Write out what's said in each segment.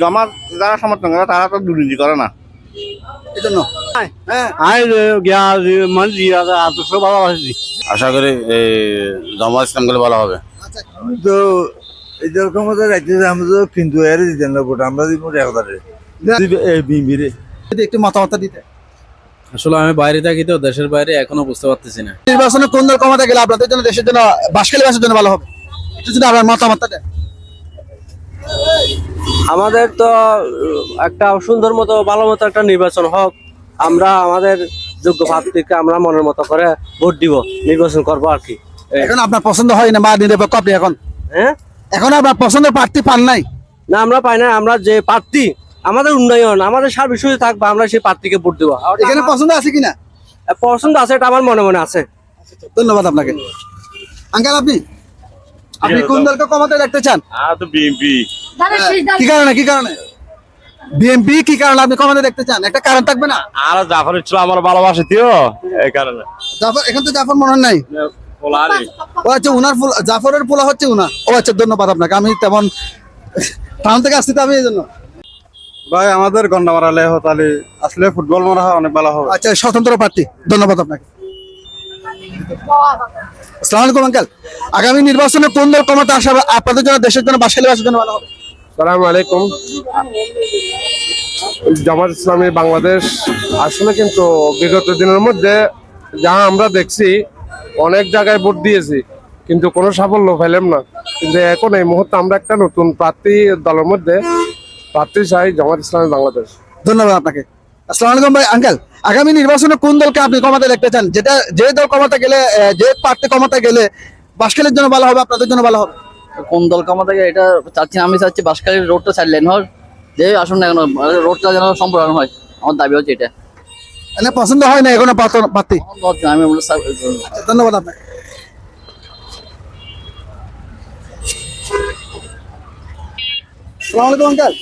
জমাত যারা সমর্থন করে তারা তো দুর্নীতি করে না। এই জন্য হ্যাঁ। আই মানে আশা করি জমা ইসলাম গেলে ভালো হবে। তো এই যেরকম আমাদের রাজ্যে আমরা তো কিন্তু এর দিতেন না ভোট আমরা দিব একটু মতামত দিতে। আসলে আমি বাইরে থাকি তো দেশের বাইরে এখনও বুঝতে পারতেছি না। নির্বাচনে কোন দল ক্ষমতা গেলে আপনাদের জন্য দেশের জন্য বাসকালী বাসের জন্য ভালো হবে? একটু যদি আপনার মতামতটা দেন। আমাদের তো একটা সুন্দর মতো ভালো মতো একটা নির্বাচন হোক আমরা আমাদের যোগ্য প্রার্থীকে আমরা মনের মতো করে ভোট দিব নির্বাচন করব আর কি। এখন আপনার পছন্দ হয় না বা নিরপেক্ষ আপনি এখন? হ্যাঁ? এখন আপনার পছন্দের প্রার্থী পান নাই? না আমরা পাই না আমরা যে প্রার্থী আমাদের উন্নয়ন আমাদের সার সুযোগ থাকবে আমরা সেই প্রার্থীকে ভোট দিব। এখানে পছন্দ আছে কিনা? পছন্দ আছে এটা আমার মনে মনে আছে। ধন্যবাদ আপনাকে। আঙ্কেল আপনি? আপনি কোন দলকে ক্ষমতায় দেখতে চান? কি কারণে কি কারণে? বিএনপি কি কারণে আপনি ক্ষমতা দেখতে চান? একটা কারণ থাকবে না? আর জাফর ছিল আমার ভালোবাসে তো এই কারণে। জাফর এখন তো জাফর মনে হয় নাই। ও আচ্ছা উনার ফুল- জাফরের পোলা হচ্ছে উনা ও আচ্ছা ধন্যবাদ আপনাকে। আমি তেমন টাউন থেকে আসছি তো আমি এই জন্য। ভাই আমাদের গন্ডা মারালে হতালি আসলে ফুটবল মারা হয় অনেক ভালো হবে। আচ্ছা স্বতন্ত্র প্রার্থী। ধন্যবাদ আপনাকে। আসসালামু আলাইকুম আঙ্কেল আগামী নির্বাচনে কোন দল ক্ষমতা আসা আপনাদের জন্য দেশের জন্য বাসালি বাসের জন্য ভালো হবে। সালাম আলাইকুম। জামাত ইসলামী বাংলাদেশ আসলে কিন্তু বিগত দিনের মধ্যে যা আমরা দেখছি অনেক জায়গায় ভোট দিয়েছি কিন্তু কোনো সাফল্য পেলাম না। কিন্তু এখন এই মুহূর্তে আমরা একটা নতুন প্রার্থী দলের মধ্যে প্রার্থী চাই জামাত ইসলামী বাংলাদেশ। ধন্যবাদ আপনাকে। আসসালামু আলাইকুম ভাই আঙ্কেল আগামী নির্বাচনে কোন দলকে আপনি ক্ষমতা দেখতে চান? যেটা যে দল ক্ষমতা গেলে যে প্রার্থী ক্ষমতা গেলে বাসখালীর জন্য ভালো হবে আপনাদের জন্য ভালো হবে? কোন দল ক্ষমতা গিয়ে এটা চাচ্ছি আমি চাচ্ছি বাসকালীর রোডটা চার লেন হওয়ার যে আসুন না কেন রোডটা যেন সম্প্রসারণ হয়। আমার দাবি হচ্ছে এটা। মানে পছন্দ হয় না এখনও তো আমি আচ্ছা, ধন্যবাদ আপনাকে। আসসালামু আলাইকুম আঙ্কেল।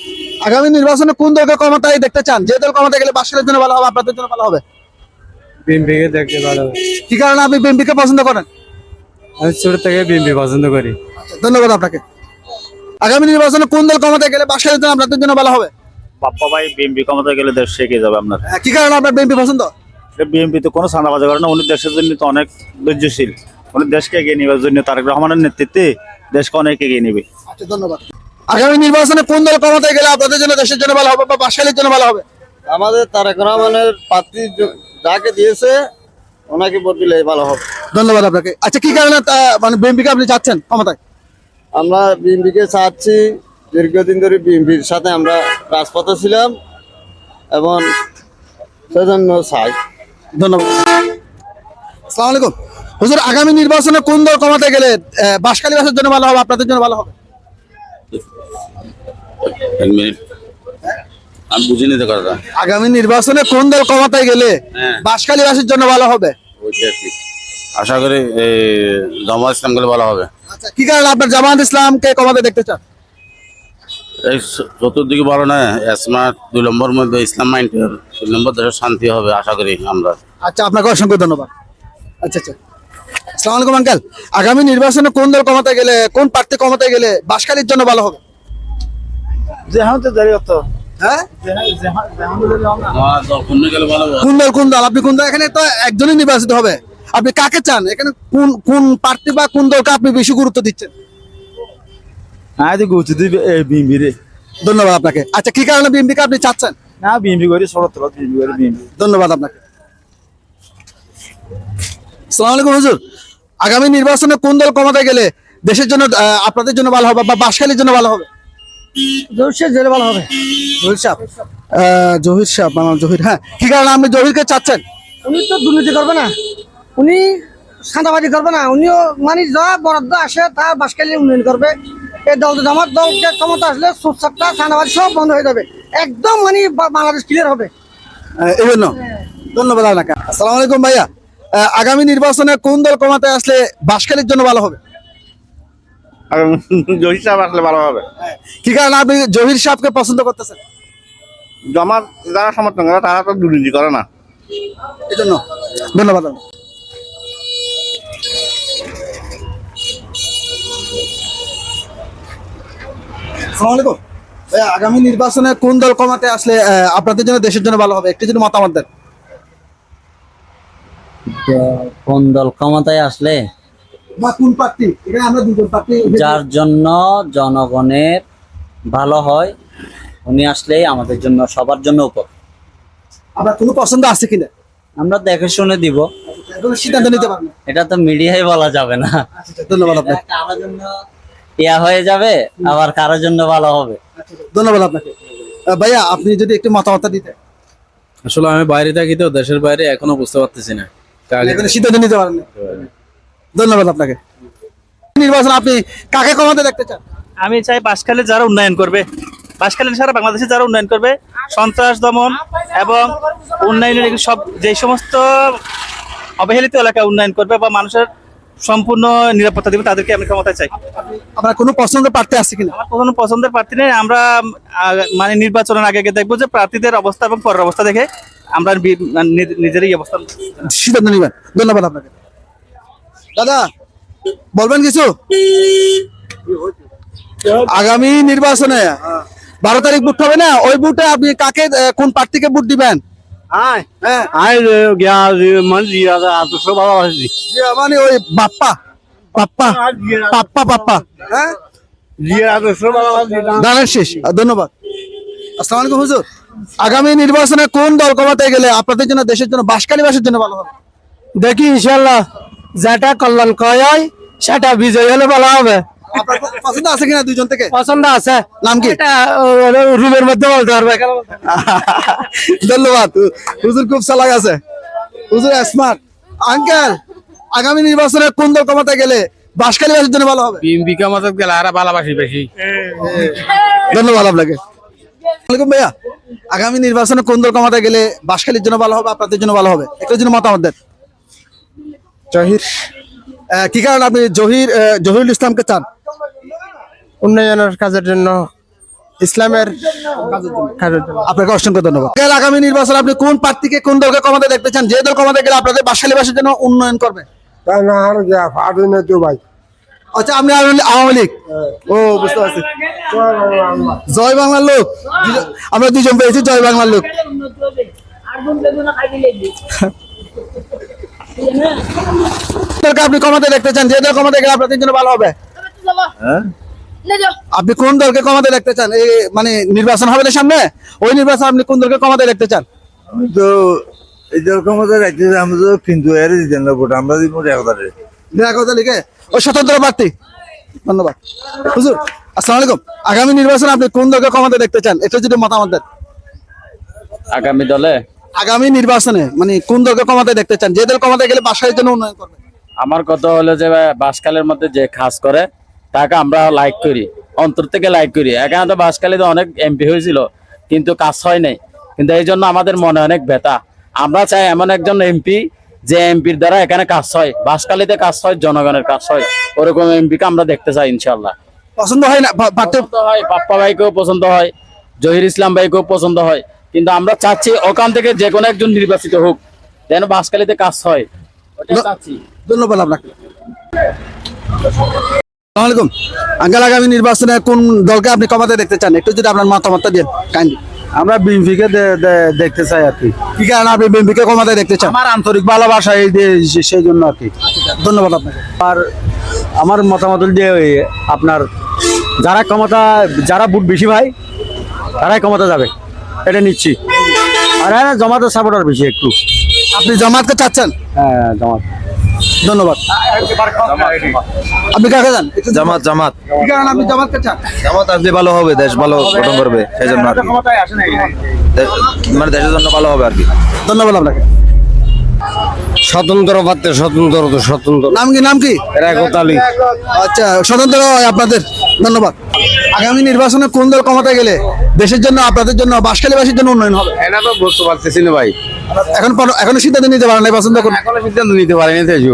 আগামী নির্বাচনে কোন দলকে ক্ষমতায় দেখতে চান? যে দল ক্ষমতা গেলে বাসখালীর জন্য ভালো হবে আপনাদের জন্য ভালো হবে? বিএনপিকে দেখতে ভালো কি কারণে আপনি বিএনপিকে পছন্দ করেন? আমি ছোট থেকে বিএনপি পছন্দ করি। আচ্ছা, ধন্যবাদ আপনাকে। আগামী নির্বাচনে কোন দল ক্ষমতায় গেলে বাসখালীর জন্য আপনাদের জন্য ভালো হবে? বাপ্পা ভাই বিএমপি ক্ষমতা গেলে দেশ শেখে যাবে আপনার। হ্যাঁ, কি কারণে আপনার বিএমপি পছন্দ? বিএমপি তো কোনো সান্দাবাজি করে না উনি দেশের জন্য তো অনেক ধৈর্যশীল। উনি দেশকে এগিয়ে নেবার জন্য তারেক রহমানের নেতৃত্বে দেশকে অনেক এগিয়ে নেবে। আচ্ছা ধন্যবাদ। আগামী নির্বাচনে কোন দল ক্ষমতায় গেলে আপনাদের জন্য দেশের জন্য ভালো হবে বা বাসখালীর জন্য ভালো হবে? আমাদের তারেক রহমানের প্রার্থী যাকে দিয়েছে ওনাকে ভোট দিলে ভালো হবে। ধন্যবাদ আপনাকে। আচ্ছা কি কারণে মানে বিএনপিকে আপনি চাচ্ছেন ক্ষমতায়? আমরা বিএনপিকে চাচ্ছি দীর্ঘদিন ধরে বিএনপির সাথে আমরা রাজপথে ছিলাম এবং সেজন্য চাই। ধন্যবাদ। আসসালামু আলাইকুম। হুজুর আগামী নির্বাচনে কোন দল ক্ষমতায় গেলে আহ, বাসখালী বাসের জন্য ভালো হবে আপনাদের জন্য ভালো হবে? এক মিনিট। আমি বুঝিনি তো কথা আগামী নির্বাচনে কোন দল ক্ষমতায় গেলে হ্যাঁ। বাসখালী বাসের জন্য ভালো হবে? ওইটা আশা করি এই জমা ইসলাম গেলে ভালো হবে। আচ্ছা কি কারণে আপনার জামাত ইসলামকে ক্ষমতায় দেখতে চান? এই চতুর্দিকে ভালো না স্মার্ট দুই নম্বর মধ্যে ইসলাম মাইন্ডের তিন নম্বর দেশের শান্তি হবে আশা করি আমরা। আচ্ছা আপনাকে অসংখ্য ধন্যবাদ। আচ্ছা আচ্ছা। আসসালামু আলাইকুম আঙ্কেল আগামী নির্বাচনে কোন দল ক্ষমতায় গেলে কোন প্রার্থী ক্ষমতায় গেলে বাসখালীর জন্য ভালো হবে? যেহান তো দাঁড়িয়ে তো হ্যাঁ কোন গেলে ভালো হবে? কোন দল কোন দল? আপনি কোন দল? এখানে তো একজনই নির্বাচিত হবে। আপনি কাকে চান? এখানে কোন কোন প্রার্থী বা কোন দলকে আপনি বেশি গুরুত্ব দিচ্ছেন? দিবে এই বিম্বিরে ধন্যবাদ আপনাকে। আচ্ছা কি কারণে বিএনপিকে আপনি চাচ্ছেন? না বিম্বি করি তোলা করি বিম্বি ধন্যবাদ আপনাকে। সালাম আলাইকুম হুজুর। আগামী নির্বাচনে কোন দল ক্ষমতায় গেলে দেশের জন্য আপনাদের জন্য ভালো হবে বা বাসখালীর জন্য ভালো হবে? জহির জেলে ভালো হবে। জহির সাহেব। জহির সাহেব আমার জহির। হ্যাঁ কি কারণে আপনি জহিরকে চাচ্ছেন? উনি তো দুর্নীতি করবে না। উনি সাদাবাজি করবে না। উনিও মানে যা বরাদ্দ আসে তা বাসকালি উন্নয়ন করবে। এই দল জামাত দলকে ক্ষমতা আসলে সুৎসাপটা সাদাবাজি সব বন্ধ হয়ে যাবে। একদম মানে বাংলাদেশ ক্লিয়ার হবে। এই জন্য। ধন্যবাদ আপনাকে। আসসালামু আলাইকুম ভাইয়া। আগামী নির্বাচনে কোন দল ক্ষমতায় আসলে বাসখালীর জন্য ভালো হবে? জহির সাহেব আসলে ভালো হবে। কি কারণে আপনি জহির সাহেবকে পছন্দ করতেছেন? জমা যারা সমর্থন করে তারা তো দুর্নীতি করে না। এই জন্য ধন্যবাদ আগামী নির্বাচনে কোন দল কমাতে আসলে আপনাদের জন্য দেশের জন্য ভালো হবে? একটু যদি মতামত দেন। কোন দল ক্ষমতায় আসলে? বা কোন প্রার্থী এখানে আমরা দুজন প্রার্থী যার জন্য জনগণের ভালো হয় উনি আসলেই আমাদের জন্য সবার জন্য উপর আপনার কোনো পছন্দ আছে কিনা? আমরা দেখে শুনে দিব। সিদ্ধান্ত নিতে পারবেন এটা তো মিডিয়ায় বলা যাবে না। ধন্যবাদ আপনাকে। কারোর জন্য ইয়া হয়ে যাবে আবার কারোর জন্য ভালো হবে। ধন্যবাদ আপনাকে। ভাইয়া আপনি যদি একটু মতামত দিতেন। আসলে আমি বাইরে থাকি তো দেশের বাইরে এখনও বুঝতে পারতেছি না। সিদ্ধান্ত নিতে পারেন ধন্যবাদ আপনাকে। নির্বাচন আপনি কাকে ক্ষমতা দেখতে চান? আমি চাই বাসখালী যারা উন্নয়ন করবে। বাসখালী সারা বাংলাদেশে যারা উন্নয়ন করবে সন্ত্রাস দমন এবং উন্নয়নের সব যে সমস্ত অবহেলিত এলাকা উন্নয়ন করবে বা মানুষের সম্পূর্ণ নিরাপত্তা দেবে তাদেরকে আমি ক্ষমতায় চাই। আপনার কোনো পছন্দের প্রার্থী আছে কিনা? আমার কোনো পছন্দের প্রার্থী নেই। আমরা মানে নির্বাচনের আগে আগে দেখব যে প্রার্থীদের অবস্থা এবং পরের অবস্থা দেখে আমরা মানে নিজ- নিজেরই অবস্থা সিদ্ধান্ত নিবেন। ধন্যবাদ আপনাকে। দাদা বলবেন কিছু? আগামী নির্বাচনে বারো তারিখ ভোট হবে না? ওই ভোটে আপনি কাকে কোন প্রার্থীকে ভোট দিবেন? হ্যাঁ। মানে ওই বাপ্পা। পাপ্পা পাপ্পা পাপ্পা। হ্যাঁ? শেষ। ধন্যবাদ। আসসালামু আলাইকুম হুজুর। আগামী নির্বাচনে কোন দল কমাতে গেলে আপনাদের জন্য দেশের জন্য বাসকালীবাসীর জন্য ভালো হবে? দেখি ইনশাল্লাহ যেটা কল্যাণ কয় সেটা বিজয় হলে ভালো হবে। পছন্দ আছে কিনা দুইজন থেকে? পছন্দ আছে। নাম কি? রুমের মধ্যে বলতে পারবে ধন্যবাদ। হুজুর খুব চালাক আছে। হুজুর স্মার্ট আঙ্কেল আগামী নির্বাচনে কোন দল ক্ষমতায় গেলে বাসকালীবাসীর জন্য ভালো হবে? বিএমপি গেলে আর ভালোবাসি বেশি। ধন্যবাদ আপনাকে। ভাইয়া। আগামী নির্বাচনে কোন দল ক্ষমতায় গেলে বাসখালীর জন্য ভালো হবে আপনাদের জন্য ভালো হবে? একটার জন্য মতামত দেন। জহির। কি কারণে আপনি জহির জহিরুল ইসলামকে চান? উন্নয়নের কাজের জন্য ইসলামের জন্য। আপনাকে অসংখ্য ধন্যবাদ। আগামী নির্বাচনে আপনি কোন প্রার্থীকে কোন দলকে ক্ষমতা দেখতে চান? যে দল ক্ষমতা গেলে আপনাদের বাসখালীবাসীর জন্য উন্নয়ন করবে। তাই না আর ভাই। আচ্ছা আপনি আওয়ামী- লীগ ও বুঝতে পারছি। জয় বাংলার লোক। দুজন- আমরা দুজন পেয়েছি জয় বাংলার লোক। আপনি ক্ষমতা দেখতে চান যে দল ক্ষমতা গেলে আপনাদের জন্য ভালো হবে। আপনি কোন দলকে কমাতে দেখতে চান? এই মানে নির্বাচন হবে না সামনে? ওই নির্বাচন আপনি কোন দলকে কমাতে দেখতে চান? তো এই দল ক্ষমতা রাখতেছে আমরা তো কিন্তু এর দিতেন না ভোট আমরা দিব কথা লিখে। ও স্বতন্ত্র প্রার্থী ধন্যবাদ। হুজুর আসসালামু আলাইকুম। আগামী নির্বাচনে আপনি কোন দলকে ক্ষমতা দেখতে চান? এটা যদি মতামত দেন। আগামী দলে? আগামী নির্বাচনে মানে কোন দলকে ক্ষমতা দেখতে চান? যে দল ক্ষমতা গেলে বাসায় জন্য উন্নয়ন করবে। আমার কথা হলো যে বাসকালের মধ্যে যে কাজ করে তাকে আমরা লাইক করি। অন্তর থেকে লাইক করি। এখানে তো বাসকালীতে অনেক এমপি হয়েছিল কিন্তু কাজ হয় নাই। কিন্তু এই জন্য আমাদের মনে অনেক ব্যথা। আমরা চাই এমন একজন এমপি যে এমপির দ্বারা এখানে কাজ হয় বাসকালীতে কাজ হয় জনগণের কাজ হয় ওরকম এমপিকে আমরা দেখতে চাই ইনশাল্লাহ পছন্দ হয় না? পছন্দ হয় পাপ্পা ভাইকেও পছন্দ হয় জহির ইসলাম ভাইকেও পছন্দ হয় কিন্তু আমরা চাচ্ছি ওখান থেকে যে কোনো একজন নির্বাচিত হোক যেন বাসকালীতে কাজ হয় ধন্যবাদ আপনাকে। আলাইকুম। আঙ্কাল আগামী নির্বাচনে কোন দলকে আপনি ক্ষমতা দেখতে চান? একটু যদি আপনার মতামতটা দেন কাইন্ডলি। আমরা বিএনপিকে দেখতে চাই আর কি। কি কারণে আপনি বিএনপিকে ক্ষমতা দেখতে চান? আমার আন্তরিক ভালোবাসা এই যে- সেই জন্য আর কি। ধন্যবাদ আপনাকে। আর আমার মতামত দিয়ে ওই আপনার যারা ক্ষমতা যারা ভোট বেশি ভাই তারাই ক্ষমতা যাবে। এটা নিচ্ছি আর হ্যাঁ জমাতে সাপোর্টার বেশি একটু। আপনি জামাতকে চাচ্ছেন? হ্যাঁ জমাত। ধন্যবাদ। আপনি কাকে যান? জামাত জামাত। কারণে আপনি জামাতকে চান? জামাত আসলে ভালো হবে দেশ ভালো গঠন করবে সেই জন্য আর মানে দেশের জন্য ভালো হবে আর কি। ধন্যবাদ আপনাকে। স্বতন্ত্র পাত্রে স্বতন্ত্র তো স্বতন্ত্র। নাম কি নাম কি? রেখত আলী। আচ্ছা স্বতন্ত্র আপনাদের। ধন্যবাদ। আগামী নির্বাচনে কোন দল ক্ষমতায় গেলে দেশের জন্য আপনাদের জন্য বাসখালীবাসীর জন্য উন্নয়ন হবে? এটা তো বুঝতে পারতেছি না ভাই। এখন এখনও সিদ্ধান্ত নিতে পারেন নাই পছন্দ করুন এখনও সিদ্ধান্ত নিতে পারিনি তেজু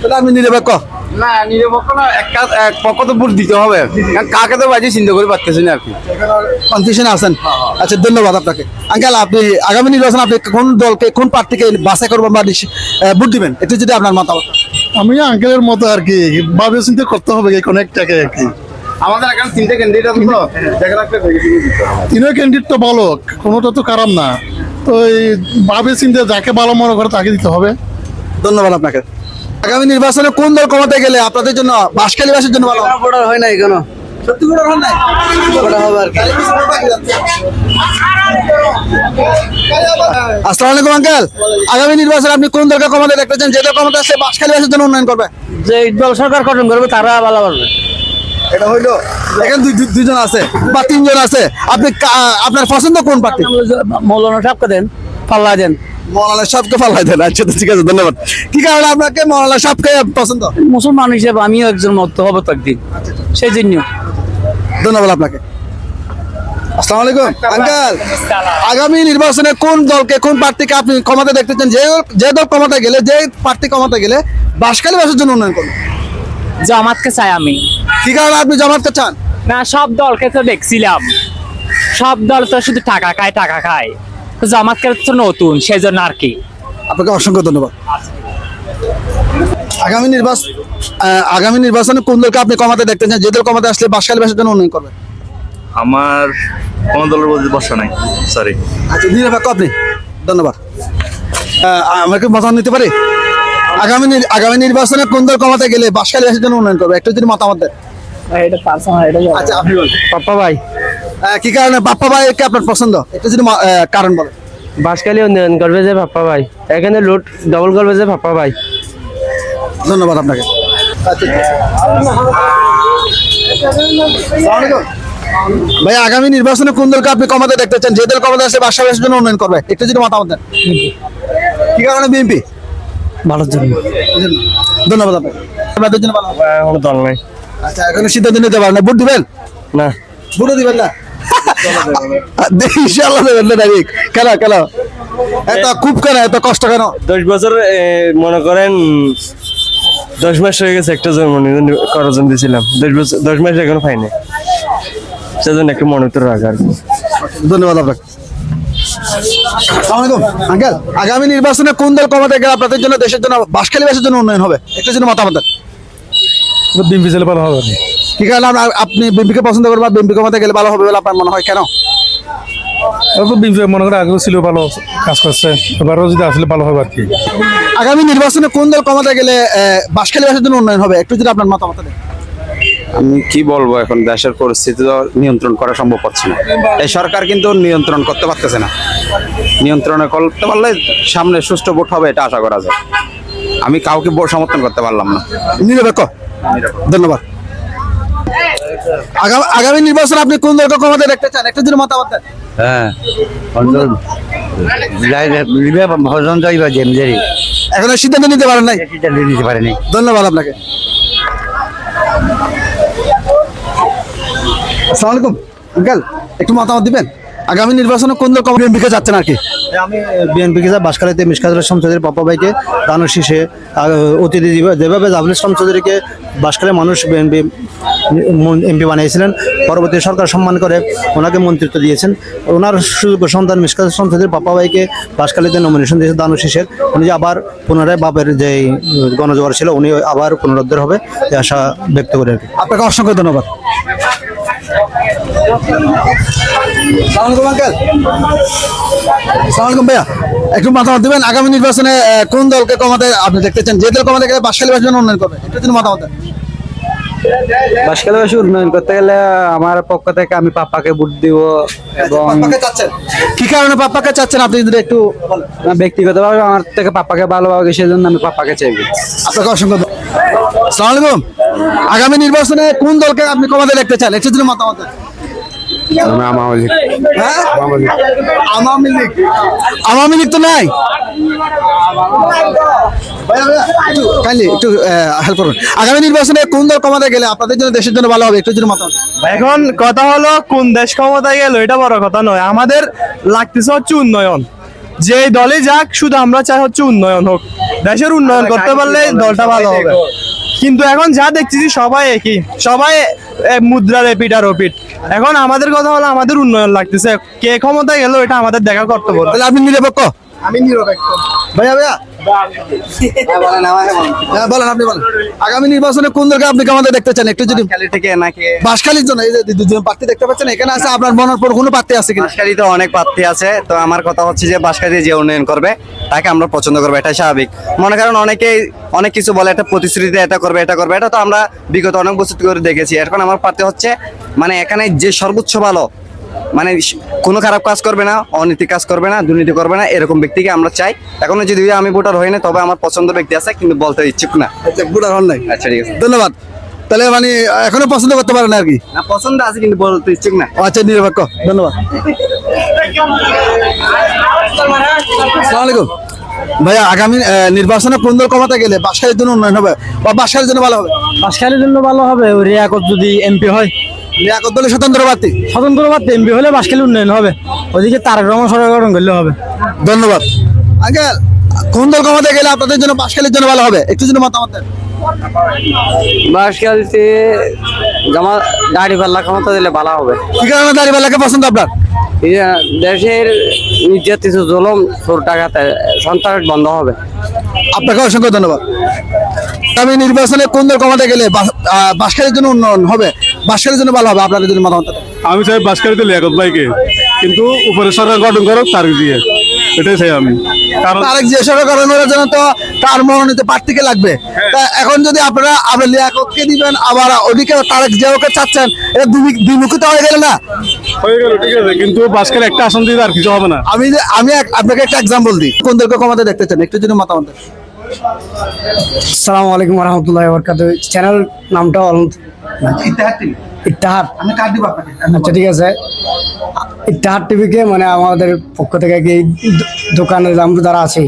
তাহলে আপনি নিরপেক্ষ। না নিরপেক্ষ না এক কাজ- এক পক্ষ তো ভোট দিতে হবে। কারণ কাকে তো বাজি চিন্তা করে পারতেছি না আর কি। কনফিউশনে আছেন। আচ্ছা ধন্যবাদ আপনাকে। আঙ্কেল আপনি আগামী নির্বাচনে আপনি কোন দলকে কোন প্রার্থীকে বাছাই করবেন বা ভোট দিবেন? একটু যদি আপনার মতামত। আমি আঙ্কেলের মতো আর কি ভাবে চিন্তা করতে হবে কোনো একটাকে আর কি। আমাদের এখানে তিনটে ক্যান্ডিডেট তিনও ক্যান্ডিডেট তো ভালো কোনোটা তো খারাপ না। তো এই ভাবে চিন্তা যাকে ভালো মনে করে তাকে দিতে হবে। ধন্যবাদ আপনাকে। আগামী নির্বাচনে কোন দল ক্ষমতায় গেলে আপনাদের জন্য বাসখালীবাসীর জন্য ভালো? ভোটার হয় নাই কেন সত্যি ভোটার হন নাই? ভোটার হবে আর আসসালামু আলাইকুম আঙ্কেল। আগামী নির্বাচনে আপনি কোন দলকে ক্ষমতায় দেখতে চান? যে দল ক্ষমতা আছে বাসখালীবাসীর জন্য উন্নয়ন করবে। যে দল সরকার গঠন করবে তারা ভালো পারবে এটা হইল এখানে দুইজন আছে বা তিনজন আছে। আপনি আপনার পছন্দ কোন পার্টি? মৌলানা দেন পাল্লা দেন। মৌলানা ফালাই দেন। আচ্ছা ঠিক আছে ধন্যবাদ। কি কারণে আপনাকে মৌলানা পছন্দ? মুসলমান হিসেবে আমিও একজন মত হব তো একদিন সেই জন্য ধন্যবাদ আপনাকে। আসসালামু আলাইকুম আঙ্কেল। আগামী নির্বাচনে কোন দলকে কোন প্রার্থীকে আপনি ক্ষমতা দেখতে চান? যে যে দল ক্ষমতা গেলে যে প্রার্থী ক্ষমতা গেলে বাসকালী বাসের জন্য উন্নয়ন করবে জামাতকে চাই আমি। কি কারণে আপনি জামাতকে চান? না সব দলকে তো দেখছিলাম। সব দল তো শুধু টাকা খায় টাকা খায়। তো জামাতকে তো নতুন সেই জন্য আর কি। আপনাকে অসংখ্য ধন্যবাদ। আগামী নির্বাচন আগামী নির্বাচনে কোন দলকে আপনি কমাতে দেখতে চান? যে দল ক্ষমতা আসলে বাসখালী বাসের জন্য উন্নয়ন করবে। আমার কোন দলের মধ্যে বসা নাই সরি আচ্ছা নিরপেক্ষ আপনি। ধন্যবাদ। আমাকে মতামত নিতে পারি? আগামী আগামী নির্বাচনে কোন দল ক্ষমতা গেলে বাসখালী বাসের জন্য উন্নয়ন করবে? একটু যদি মতামত দেন। এটা পার্সোনাল এটা আচ্ছা আপনি বলেন। পাপ্পা ভাই। কি কারণে বাপ্পা ভাইকে আপনার পছন্দ? একটু যদি কারণ বলেন। বাসকালি উন্নয়ন করবে যে পাপ্পা ভাই। এখানে লুট ডবল করবে যে পাপ্পা ভাই। ধন্যবাদ আপনাকে। ভাই আগামী নির্বাচনে কোন দলকে আপনি ক্ষমতা দেখতে চান? যে দল ক্ষমতা আসে বাসা বাসের জন্য উন্নয়ন করবে। একটু যদি মতামত দেন। কি কারণে বিএনপি? ভালোর জন্য। ধন্যবাদ আপনাদের জন্য ভালো কোনো দল নাই। আচ্ছা এখনও সিদ্ধান্ত নিতে পারেন না। ভোট দিবেন? না। ভোটও দিবেন না? ইনশাআল্লাহ দেবেন না ডাইরেক্ট কেন কেন? এত খুব কেন এত কষ্ট কেন? দশ বছর মনে করেন দশ মাস হয়ে গেছে একটা জন্ম জন্য দিয়েছিলাম দশ বছর দশ মাস এখনও পাইনি। সেজন্য একটু মনে রাখ আর কি। ধন্যবাদ আপনাকে। আঙ্কেল আগামী নির্বাচনে কোন দল ক্ষমতায় গেলে আপনাদের জন্য দেশের জন্য বাসখালী বাসের জন্য উন্নয়ন হবে? একটু জন্য মতামত দেন। বিএনপি ছেলে ভালো হবে। কি কারণে আপনি বিএনপিকে পছন্দ করবেন বা বিএনপি ক্ষমতায় গেলে ভালো হবে বলে আপনার মনে হয় কেন? মনে করে আগেও ছিল ভালো কাজ করছে এবারও যদি আসলে ভালো হবে আর কি। আগামী নির্বাচনে কোন দল ক্ষমতায় গেলে আহ, বাসখালী বাসের জন্য উন্নয়ন হবে? একটু যদি আপনার মতামত দেন। আমি কি বলব এখন দেশের পরিস্থিতি তো নিয়ন্ত্রণ করা সম্ভব হচ্ছে না। এই সরকার কিন্তু নিয়ন্ত্রণ করতে পারতেছে না। নিয়ন্ত্রণ করতে পারলে সামনে সুষ্ঠু ভোট হবে এটা আশা করা যায়। আমি কাউকে সমর্থন করতে পারলাম না। নিরপেক্ষ। ধন্যবাদ। আগামী আগামী নির্বাচনে আপনি কোন দলকে ক্ষমতায় দেখতে চান? একটু যদি মতামত হ্যাঁ ভজন যাইবা জেমজেরি এখনও সিদ্ধান্ত নিতে পারেন নাই? দিতে পারেনি। ধন্যবাদ আপনাকে। আসসালামু আলাইকুম। আঙ্কেল একটু মতামত দিবেন? আগামী নির্বাচনে কোন দল বিএনপিকে যাচ্ছেন আর কি আমি বিএনপি কে বাসকালেতে মিসকাজুল ইসলাম চৌধুরী পাপা ভাইকে দানোর শীষে অতিথি যেভাবে জাভুল ইসলাম চৌধুরীকে বাসকালে মানুষ বিএনপি এমপি বানিয়েছিলেন পরবর্তী সরকার সম্মান করে ওনাকে মন্ত্রিত্ব দিয়েছেন। ওনার সুযোগ্য সন্তান মিসকাজুল ইসলাম চৌধুরী পাপা ভাইকে বাসকালেতে নমিনেশন দিয়েছে দানোর শীষের। উনি যে আবার পুনরায় বাপের যে গণজোয়ার ছিল উনি আবার পুনরুদ্ধার হবে আশা ব্যক্ত করে আর কি। আপনাকে অসংখ্য ধন্যবাদ। সালামালাইকুম আঙ্কেল। সালামালাইকুম ভাইয়া। একটু মতামত দিবেন? আগামী নির্বাচনে কোন দলকে ক্ষমতায় আপনি দেখতে চান? যে দল ক্ষমতায় গেলে বাসখালী বাসের জন্য উন্নয়ন করবে। একটু মতামত দেন। বাসকালে উন্নয়ন করতে গেলে আমার পক্ষ থেকে আমি পাপাকে ভোট দিব এবং কি কারণে পাপ্পাকে চাচ্ছেন? আপনি যদি একটু। ব্যক্তিগতভাবে আমার থেকে পাপাকে ভালোভাবে সেই জন্য আমি পাপাকে চাইব। আপনাকে অসংখ্য আলাইকুম। আগামী নির্বাচনে কোন দলকে আপনি কমাতে দেখতে চান? একটু যদি মতামত দেন। হ্যাঁ? আওয়ামী লীগ। আওয়ামী লীগ। তো নাই। ভাইয়া, ভাইয়া, একটু হেল্প করুন। আগামী নির্বাচনে কোন দল ক্ষমতায় গেলে আপনাদের জন্য দেশের জন্য ভালো হবে? একটু মতামত এখন কথা হলো কোন দেশ ক্ষমতায় গেল এটা বড় কথা নয়। আমাদের লাগতেছে হচ্ছে উন্নয়ন। যে দলে যাক শুধু আমরা চাই হচ্ছে উন্নয়ন হোক। দেশের উন্নয়ন করতে পারলে দলটা ভালো হবে। কিন্তু এখন যা দেখতেছি সবাই একই। সবাই মুদ্রা রেপিট আর ওপিট এখন আমাদের কথা হলো আমাদের উন্নয়ন লাগতেছে। কে ক্ষমতায় গেল এটা আমাদের দেখা কর্তব্য। তাহলে আপনি নিরপেক্ষ? আমি নিরপেক্ষ। ভাইয়া ভাইয়া বলেন আপনি বলেন। আগামী নির্বাচনে কোন দলকে আপনি কেমন দেখতে চান? একটু যদি থেকে নাকি বাসখালীর জন্য এই যে দুজন প্রার্থী দেখতে পাচ্ছেন এখানে আছে আপনার কোনো প্রার্থী আছে অনেক প্রার্থী আছে তো আমার কথা হচ্ছে যে বাঁশখালী যে উন্নয়ন করবে তাকে আমরা পছন্দ করব এটা স্বাভাবিক। মনে করেন অনেকেই অনেক কিছু বলে একটা প্রতিশ্রুতিতে এটা করবে এটা করবে এটা তো আমরা বিগত অনেক বছর করে দেখেছি। এখন আমার প্রার্থী হচ্ছে মানে এখানে যে সর্বোচ্চ ভালো মানে কোনো খারাপ কাজ করবে না অনীতি কাজ করবে না দুর্নীতি করবে না এরকম ব্যক্তিকে আমরা চাই। এখনও যদি আমি ভোটার হই না তবে আমার পছন্দের ব্যক্তি আছে কিন্তু বলতে ইচ্ছুক না। আচ্ছা বুড়ার হল নাই? আচ্ছা ঠিক আছে। ধন্যবাদ। তাহলে মানে এখনও পছন্দ করতে পারেন আর কি? না পছন্দ আছে কিন্তু বলতে ইচ্ছুক না। আচ্ছা নিরপেক্ষ। ধন্যবাদ। আসসালামু আলাইকুম। ভাইয়া আগামী আহ, নির্বাচনে কোন দল ক্ষমতা গেলে বাসখালীর জন্য উন্নয়ন হবে? বা বাসখালীর জন্য ভালো হবে? বাসখালীর জন্য ভালো হবে রিয়াকত যদি এমপি হয়। লিয়াকত দলের স্বতন্ত্র প্রার্থী? স্বতন্ত্র বাদ এমপি হলে বাসখালী উন্নয়ন হবে। ওদিকে তারেক রহমান সরকার গঠন করলে হবে। ধন্যবাদ। আঙ্কেল কোন দল ক্ষমতা গেলে আপনাদের জন্য বাসখালীর জন্য ভালো হবে? একটু জন্য মতামত দেন। বাসকালতে জামা দাড়ি পাল্লা ক্ষমতা দিলে ভালো হবে। কি কারণে দাঁড়িয়ে পছন্দ আপনার? দেশের নির্যাতিত জলম চোর টাকাতে সন্ত্রাস বন্ধ হবে। আপনাকে অসংখ্য ধন্যবাদ। আমি নির্বাচনে কোন দল ক্ষমতা গেলে বাসখালীর জন্য উন্নয়ন হবে? বাসখালীর জন্য ভালো হবে আপনাদের জন্য মতামত? আমি চাই বাসকারিতে লিয়াকত ভাইকে। কিন্তু উপরে সরকার গঠন করো তার দিয়ে। এটাই চাই আমি। কারণ তারেক যে সরকার করার জন্য তো তার মনোনীত প্রার্থীকে লাগবে। তা এখন যদি আপনারা আপনার লিয়াকতকে দিবেন আবার ওদিকে তারেক জিয়াকে চাচ্ছেন এটা দ্বিমুখিত হয়ে গেল না? হয়ে গেল ঠিক আছে। কিন্তু একটা আসন দিয়ে আর কিছু হবে না। আমি আমি আপনাকে একটা এক্সাম্পল দিই। কোন দলকে ক্ষমতা দেখতে চান? একটু যদি মতামত দেন। আসসালামু আলাইকুম রহমতুল্লাহ বরকাত চ্যানেল নামটা ইত্তাহার আচ্ছা ঠিক আছে। ইত্তাহার টিভিকে মানে আমাদের পক্ষ থেকে কি দো- দোকানের আমরা যারা আছে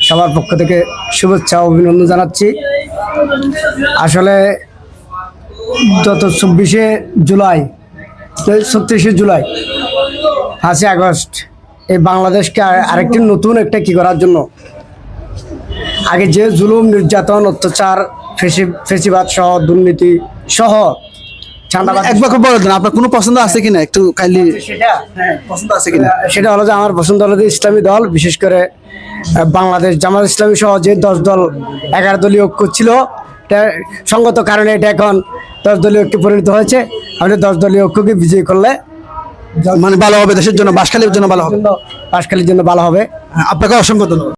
সবার পক্ষ থেকে শুভেচ্ছা অভিনন্দন জানাচ্ছি। আসলে গত চব্বিশে জুলাই ছত্রিশে জুলাই পাঁচই আগস্ট এই বাংলাদেশকে আরেকটি নতুন একটা কি করার জন্য আগে যে জুলুম নির্যাতন অত্যাচার ফেসি- ফেসিবাদ সহ দুর্নীতি সহ ঠান্ডাবাদ এক বাক্য বলে দেন আপনার কোনো পছন্দ আছে কিনা একটু কাইন্ডলি? পছন্দ আছে কিনা? সেটা হলো যে আমার পছন্দ হলো যে ইসলামী দল বিশেষ করে বাংলাদেশ জামাত ইসলামী সহ যে দশ দল এগারো দলীয় ঐক্য ছিল সঙ্গত কারণে এটা এখন দশ দলীয় ঐক্যে পরিণত হয়েছে। আমাদের দশ দলীয় ঐক্যকে বিজয়ী করলে মানে ভালো হবে দেশের জন্য বাসখালীর জন্য ভালো হবে। বাসখালীর জন্য ভালো হবে। আপনাকে অসংখ্য ধন্যবাদ।